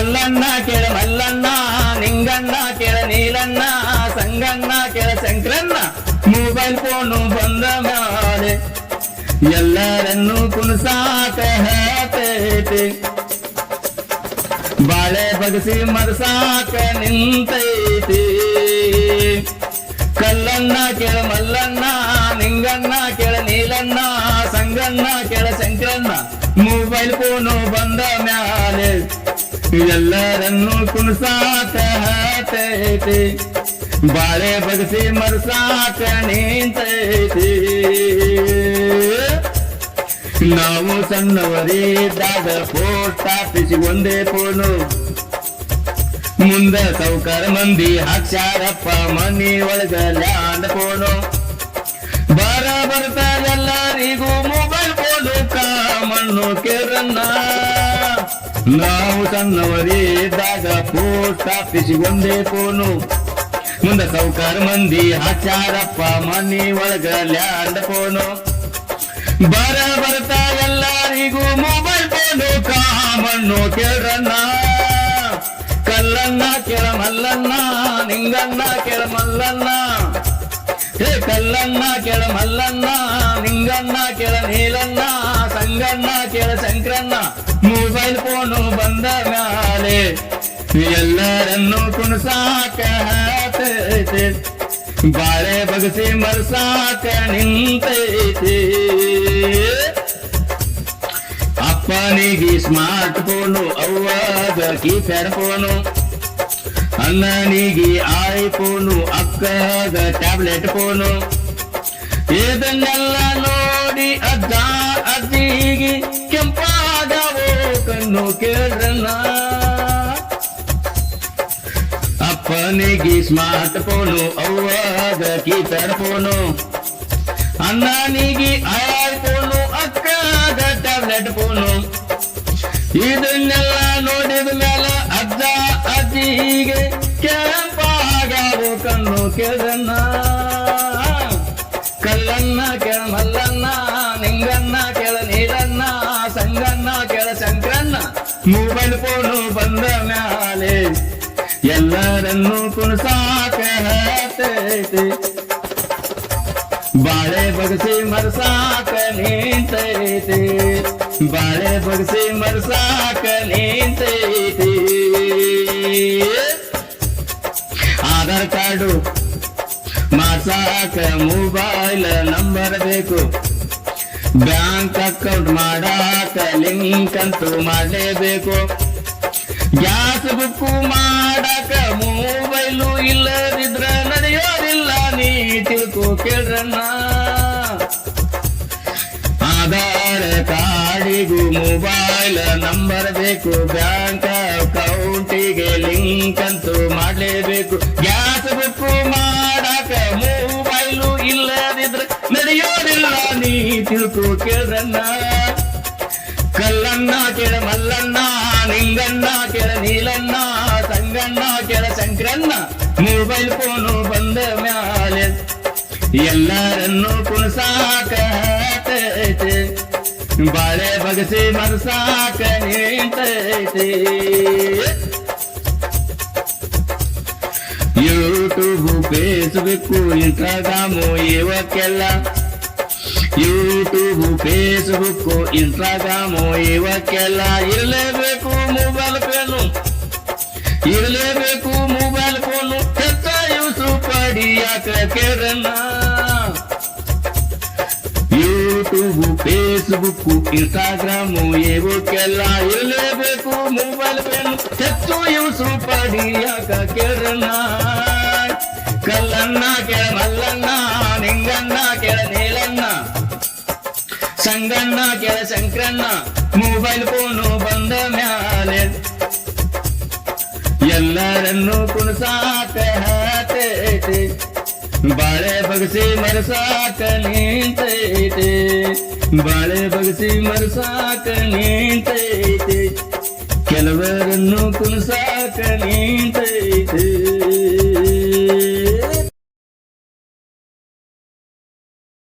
ಕಲ್ಲಣ್ಣ ಕೇಳ ಮಲ್ಲಣ್ಣ ನಿಂಗಣ್ಣ ಕೇಳ ನೀಲಣ್ಣ ಸಂಗಣ್ಣ ಕೇಳ ಶಂಕರಣ್ಣ ಮೊಬೈಲ್ ಫೋನು ಬಂದ ಮ್ಯಾಲೆ ಎಲ್ಲರನ್ನು ಕುಣಸಾಕ ಹತೈತಿ ಬಾಳೆ ಬಗಸಿ ಮರಸಾಕ ನಿಂತೈತಿ ಕಲ್ಲಣ್ಣ ಕೇಳ ಮಲ್ಲಣ್ಣ ನಿಂಗಣ್ಣ ಕೇಳ ನೀಲಣ್ಣ ಸಂಗಣ್ಣ ಕೇಳ ಶಂಕರಣ್ಣ ಮೊಬೈಲ್ ಫೋನು ಬಂದ ಮ್ಯಾಲೆ ಎಲ್ಲರನ್ನು ಕುಣಸಾಕೈತಿ ಬಾಳೆ ಬಗಸಿ ಮರಸಾಕ ನಿಂತೈತಿ. ನಾವು ಸಣ್ಣವರಿದ್ದಾಗ ಪೋಸ್ಟ್ ಆಫೀಸ್ ಒಂದೇ ಫೋನು ಮುಂದ ಸೌಕರ್ ಮಂದಿ ಹಾಕ್ಸಾರಪ್ಪ ಮನಿ ಒಳಗ ಲ್ಯಾಂಡ್ ಫೋನು ಬರ ಬರ್ತಾರೆಲ್ಲರಿಗೂ ಮೊಬೈಲ್ ಫೋನು ಕಾಮಣ್ಣು ಕೇರನ್ನ ನಾವು ಸಣ್ಣವರಿದ್ದಾಗ ಪೋಸ್ಟ್ ಆಫೀಸ್ ಒಂದೇ ಫೋನು ಮುಂದ ಸೌಕಾರ ಮಂದಿ ಆಚಾರಪ್ಪ ಮನಿ ಒಳಗ ಲ್ಯಾಂಡ್ ಫೋನು ಬರ ಬರ್ತಾ ಎಲ್ಲರಿಗೂ ಮೊಬೈಲ್ ಫೋನು ಕಾಮಣ್ಣು ಕೇಳ್ರಣ್ಣ. ಕಲ್ಲಣ್ಣ ಕೆಳ ಮಲ್ಲಣ್ಣ ನಿಂಗಣ್ಣ ಕೆಳ ಹೇ ಕಲ್ಲಣ್ಣ ಕೆಳ ನಿಂಗಣ್ಣ ಕೆಳ ನೀಲಣ್ಣ ಎಲ್ಲರನ್ನು ಕುಣಸಾಕ ಹತೈತಿ ಬಾಳೆ ಬಗಸಿ ಮರ್ಸಾಕ ನಿಂತೈತೆ. ಅಪ್ಪನಿಗೆ ಸ್ಮಾರ್ಟ್ ಫೋನು ಅವ್ವಾಗ ಕೀಪ್ಯಾಡ್ ಫೋನು ಅಣ್ಣನಿಗೆ ಐಫೋನು ಅಕ್ಕಗ ಟ್ಯಾಬ್ಲೆಟ್ ಫೋನು ಇದನ್ನೆಲ್ಲ ನೋಡಿ ಅಜ್ಜ ಅಜ್ಜಿಗೆ ಕೆಂಪಾಗವೋ ಕಣ್ಣು ಕೇಳ್ರಣ್ಣ ಅಪ್ಪನಿಗೆ ಸ್ಮಾರ್ಟ್ ಫೋನು ಕೀಪ್ಯಾಡ್ ಫೋನು ಅಣ್ಣನಿಗೆ ಆರ್ ಫೋನು ಅಕ್ಕಾದ ಟ್ಯಾಬ್ಲೆಟ್ ಫೋನು ಇದನ್ನೆಲ್ಲ ನೋಡಿದ ಮೇಲೆ ಅಜ್ಜ ಅಜ್ಜಿಗೆ ಕೆಂಪಾಗವು ಕಣ್ಣು ಕೆಳನ್ನ ಕಲ್ಲನ್ನ ಕೆಳ ಮಲ್ಲನ್ನ ನಿಂಗನ್ನ ಕೆಳ ನೀಲಣ್ಣ, ಸಂಗಣ್ಣ ಕೆಳ ಶಂಕರನ್ನ ಮೊಬೈಲ್ ಫೋನು ಎಲ್ಲರನ್ನು ಕುಣಸಾಕ ಹತೈತಿ ಬಾಳೆ ಬಗಸಿ ಮರಸಾಕ ನಿಂತೈತಿ. ಬಾಳೆ ಬಗಸಿ ಮರಸಾಕ ನಿಂತೈತಿ. ಆಧಾರ್ ಕಾರ್ಡು ಮಾಡ್ಸಾಕ ಮೊಬೈಲ್ ನಂಬರ್ ಬೇಕು. ಬ್ಯಾಂಕ್ ಅಕೌಂಟ್ ಮಾಡಾಕ ಲಿಂಕ್ ಅಂತೂ ಮಾಡಲೇಬೇಕು. ಬುಕ್ ಮಾಡಾಕ ಮೊಬೈಲು ಇಲ್ಲದಿದ್ರ ನಡೆಯೋದಿಲ್ಲ ನೀ ತಿಳ್ಕೊ ಕೇಳ್ರಣ್ಣ. ಆಧಾರ್ ಕಾರ್ಡಿಗೂ ಮೊಬೈಲ್ ನಂಬರ್ ಬೇಕು, ಬ್ಯಾಂಕ್ ಅಕೌಂಟಿಗೆ ಲಿಂಕ್ ಅಂತೂ ಮಾಡಲೇಬೇಕು. ಗ್ಯಾಸ್ ಬುಕ್ ಮಾಡಾಕ ಮೊಬೈಲು ಇಲ್ಲದಿದ್ರ ನಡೆಯೋದಿಲ್ಲ ನೀ ತಿಳ್ಕೊ ಕೇಳ್ರಣ್ಣ. ಎಲ್ಲರನ್ನು ಕುಣಸಾಕ ಹತೈತಿ ಬಾಳೆ ಬಗಸಿ ಮನಸಾಕ ನಿಂತೈತಿ ಯೂಟ್ಯೂಬ್ ಫೇಸ್ಬುಕ್ ಇನ್ಸ್ಟಾಗ್ರಾಮು ಇವಕ್ಕೆಲ್ಲ ಯೂಟ್ಯೂಬ್ ಫೇಸ್ಬುಕ್ ಇನ್ಸ್ಟಾಗ್ರಾಮು ಇವಕ್ಕೆಲ್ಲ ಇರಲೇಬೇಕು ಮೊಬೈಲ್ ಫೋನು ಇರಲೇಬೇಕು ಮೊಬೈಲ್ ಫೋನು ಹೆಚ್ಚ ಯೂಸು ಪಡಿಯಾಕ ಕೇಳಣ್ಣ ಯೂಟ್ಯೂಬ್ ಫೇಸ್ಬುಕ್ ಇನ್ಸ್ಟಾಗ್ರಾಮು ಇವಕ್ಕೆಲ್ಲ ಇರಲೇಬೇಕು ಮೊಬೈಲ್ ಫೋನು ಹೆಚ್ಚು ಯೂಸು ಪಡಿಯಾಕ ಕೇಳಣ್ಣ. ಕಲ್ಲಣ್ಣ ಕೆಳ ಮಲ್ಲಣ್ಣ, ನಿಂಗಣ್ಣ ಕೆಳ ನೀಲಣ್ಣ. ಸಂಗಣ್ಣ ಕೆಳ ಶಂಕರಣ್ಣ. ಮೊಬೈಲ್ ಫೋನು ಬಂದ ಮ್ಯಾಲೆ ಎಲ್ಲರನ್ನು ಕುಣಸಾಕ ಹತೈತಿ ಬಾಳೆ ಬಗಸಿ ಮರಸಾಕ ನಿಂತೈತೆ. ಬಾಳೆ ಬಗಸಿ ಮರಸಾಕ ನಿಂತೈತೆ. ಕೆಲವರನ್ನು ಕುಣಸಾಕ ನಿಂತೈತಿ.